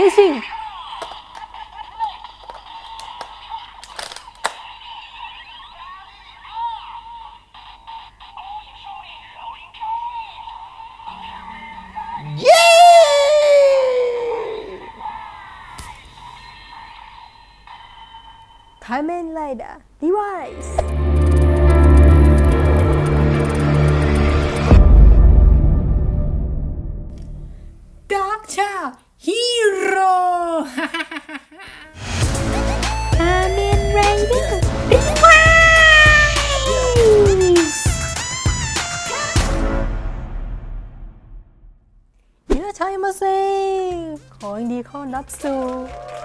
ฮ้ยชิงเย้ ไทเมนไลดาดีไวส์ดาร์กชาฮีโร่ไทเมนไรเดอร์ดีไวส์เยอะชัยมาเซของดีเข้านับสู่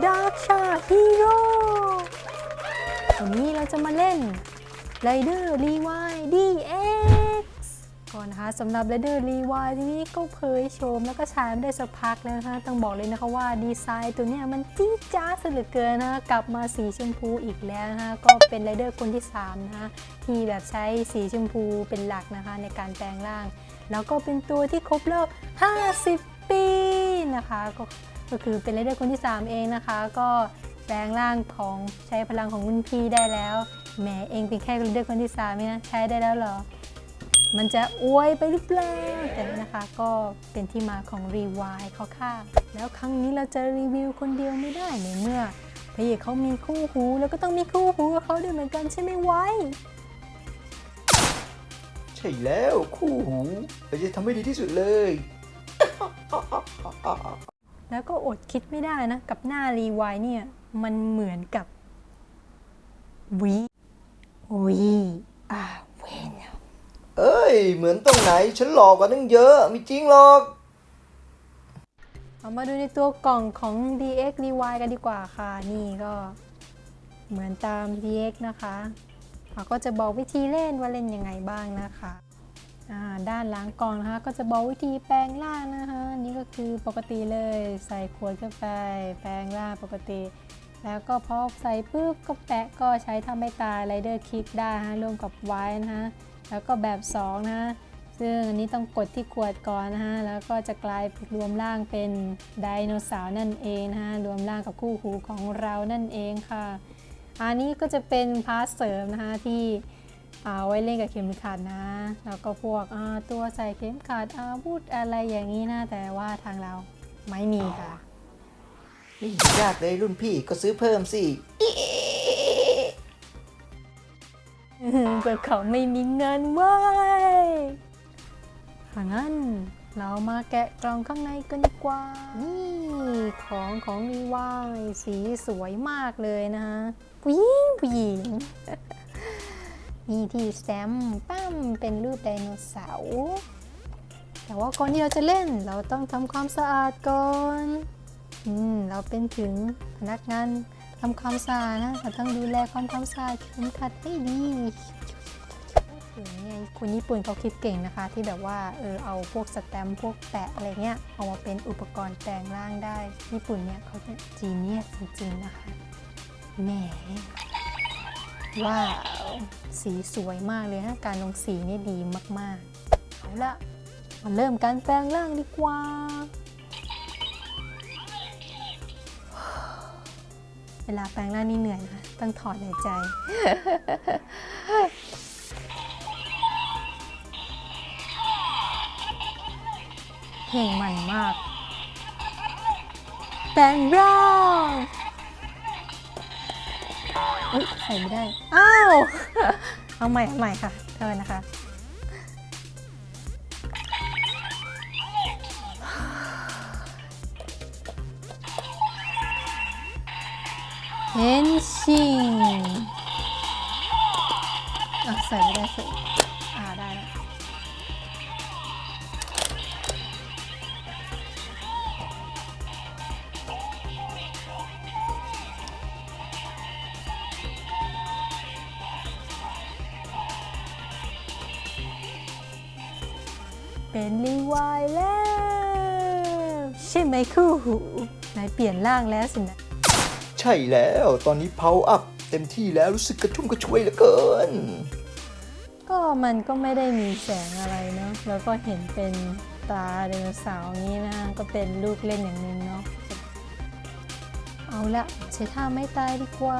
ดาร์กชาฮีโร่วันนี้เราจะมาเล่น Rider Rewind DX ก่อ นนะคะสำหรับ Rider Rewind ที่นี่ก็เผยโฉมแล้วก็ใช้มาได้สักพักแล้วนะคะต้องบอกเลยนะคะว่าดีไซน์ตัวนี้มันจี๊ดจ้าดซะเหลือเกินนะคะกลับมาสีชมพูอีกแล้วนะคะก็เป็น Rider คนที่3นะคะที่แบบใช้สีชมพูเป็นหลักนะคะในการแปลงร่าง แล้วก็เป็นตัวที่ครบรอบ50 ปีนะคะก็ก็คือเป็น Rider คนที่ 3 เองนะคะ ก็แปลงร่างของใช้พลังของรุ่นพี่ได้แล้วแหมเองเป็นแค่ Rider คนที่3นี่นะใช้ได้แล้วหรอ มันจะอวยไปหรือเปล่าแต่นี่นะคะก็เป็นที่มาของรีวายเขาค่ะ แล้วครั้งนี้เราจะรีวิวคนเดียวไม่ได้ในเมื่อพระเอกเขามีคู่หูแล้วก็ต้องมีคู่หูกับเขาด้วยเหมือนกันใช่ไหมไว้ใช่แล้วคู่หูเราจะทำให้ดีที่สุดเลย แล้วก็อดคิดไม่ได้นะ กับหน้ารีวายเนี่ย มันเหมือนกับวีวีอาเวน เอ้ย เหมือนตรงไหน ฉันหลอกกว่าตั้งเยอะไม่จริงหรอก เอามาดูในตัวกล่องของ DX Rewind กันดีกว่าค่ะ นี่ก็เหมือนตาม DX นะคะเขาก็จะบอกวิธีเล่นว่าเล่นยังไงบ้างนะคะด้านหลังกล่องนะคะ ก็จะบอกวิธีแปลงร่างนะคะนี่ก็คือปกติเลยใส่ขวดเข้าไป แปลงร่างปกติ แล้วก็พอใส่ปุ๊บก็แปะก็ใช้ทำให้ตายไรเดอร์คลิกได้ฮะรวมกับไว้นะฮะ แล้วก็แบบ2นะฮะซึ่งอันนี้ต้องกดที่ขวดก่อนนะฮะ แล้วก็จะกลายรวมร่างเป็นไดโนเสาร์นั่นเองนะฮะ รวมร่างกับคู่หูของเรานั่นเองค่ะ อันนี้ก็จะเป็นพาร์ทเสริมนะคะที่เอาไว้เล่นกับเข็มขัดนะ แล้วก็พวกอ่าตัวใส่เข็มขัดอาวุธอะไรอย่างนี้นะ แต่ว่าทางเราไม่มีค่ะ ไม่เห็นยากเลยรุ่นพี่ก็ซื้อเพิ่มสิอืม เปิดเขาไม่มีเงินเว้ยถ้างั้นเรามาแกะกล่องข้างในกันดีกว่า นี่ของของรีวายสีสวยมากเลยนะฮะผู้หญิงผู้หญิงมีที่แซมปั้มเป็นรูปไดโนเสาร์แต่ว่าก่อนที่เราจะเล่นเราต้องทำความสะอาดก่อน อืม เราเป็นถึงพนักงาน ทำความสะอาดนะเราต้องดูแลความความสะอาดเข็มขัดให้ดีถึงไงคนญี่ปุ่นเขาคิดเก่งนะคะ ที่แบบว่าเออเอาพวกสแตมป์พวกแปะอะไรเงี้ยเอามาเป็นอุปกรณ์แปลงร่างได้ ญี่ปุ่นเนี่ยเขาจะจีเนียสจริงๆนะคะแหมว้าวสีสวยมากเลยนะการลงสีนี่ดีมากๆเอาละมาเริ่มการแปลงร่างดีกว่า เวลาแปลงร่างนี่เหนื่อยนะคะต้องถอดหายใจ เพลงมันมาก แปลงร่างอุ๊ยใส่ไม่ได้ อ้าว เอาใหม่เอาใหม่ค่ะเท่านั้นนะคะ เฮนชิงอะใส่ไม่ได้ใส่อ่าได้แล้วเป็นรีวายแล้ว ใช่ไหมคู่หูนายเปลี่ยนร่างแล้วสินะ ใช่แล้ว ตอนนี้เพาอัพเต็มที่แล้วรู้สึกกระชุ่มกระชวยเหลือเกิน ก็มันก็ไม่ได้มีแสงอะไรเนาะแล้วก็เห็นเป็นตาไดโนเสาร์นี้นะ ก็เป็นลูกเล่นอย่างหนึ่งเนาะเอาละใช้ท่าไม่ตายดีกว่า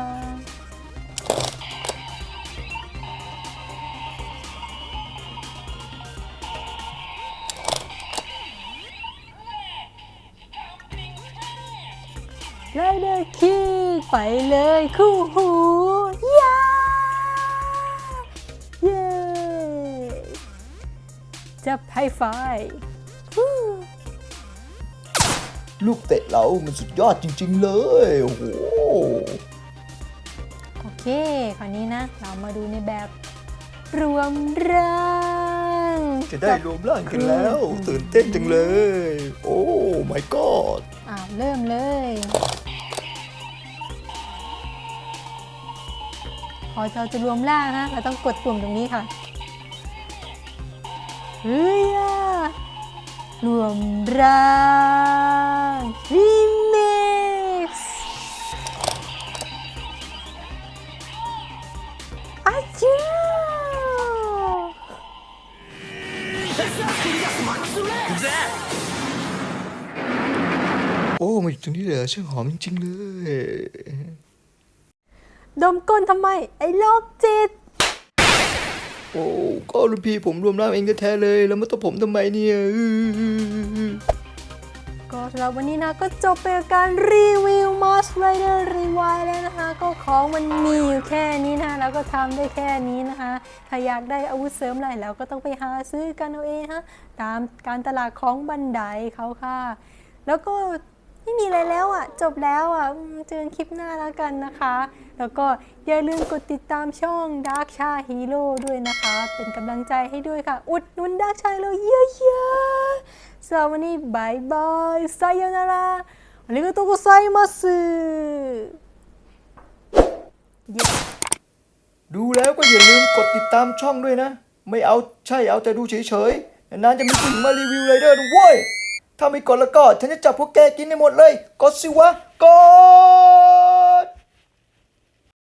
ไรเดอร์คิก ไปเลยคู่หูยาเย้จับไฮไฟฮู้ลูกเตะเรามันสุดยอดจริง ๆ เลย โอ้โห โอเค คราวนี้นะ เรามาดูในแบบรวมร่างจะได้รวมร่างกันแล้ว ตื่นเต้นจังเลย โอ้ my god อ่าเริ่มเลย พอเราจะรวมร่างนะเราต้องกดปุ่มตรงนี้ค่ะเฮ้ยรวมร่างรีเมิกซ์อาจ้าโอ้มาอยู่ตรงนี้เลยเหรอช่างหอมจริง ๆ เลย ดมก้นทำไม ไอ้โรคจิต โอ้ก็รุ่นพี่ผมรวมร่างเองแท้ๆเลย แล้วมาตัวผมทำไมเนี่ยอื้อก็สำหรับวันนี้นะก็จบไปกับการรีวิว Moss Rider Rewind แล้วนะคะ ก็ของมันมีอยู่แค่นี้นะคะแล้วก็ทำได้แค่นี้นะคะ ถ้าอยากได้อาวุธเสริมอะไรแล้วก็ต้องไปหาซื้อกันเอาเองฮะตามการตลาดของบันไดเขาค่ะ แล้วก็ ไม่มีอะไรแล้วอ่ะ จบแล้วอ่ะอืมเจอกันคลิปหน้าแล้วกันนะคะ แล้วก็อย่าลืมกดติดตามช่อง Dark Sha Hero ด้วยนะคะ เป็นกำลังใจให้ด้วยค่ะ อุดหนุน Dark Sha Hero เยอะๆสำหรับวันนี้บายบายไซโยนาราありがとうございますเย้ ดูแล้วก็อย่าลืมกดติดตามช่องด้วยนะ ไม่เอาใช่เอาแต่ดูเฉยๆ นานๆจะมีผู้หญิงมารีวิวไรเดอร์ด้วย ถ้าไม่กดแล้วก็ฉันจะจับพวกแกกินให้หมดเลย กดสิวะ กด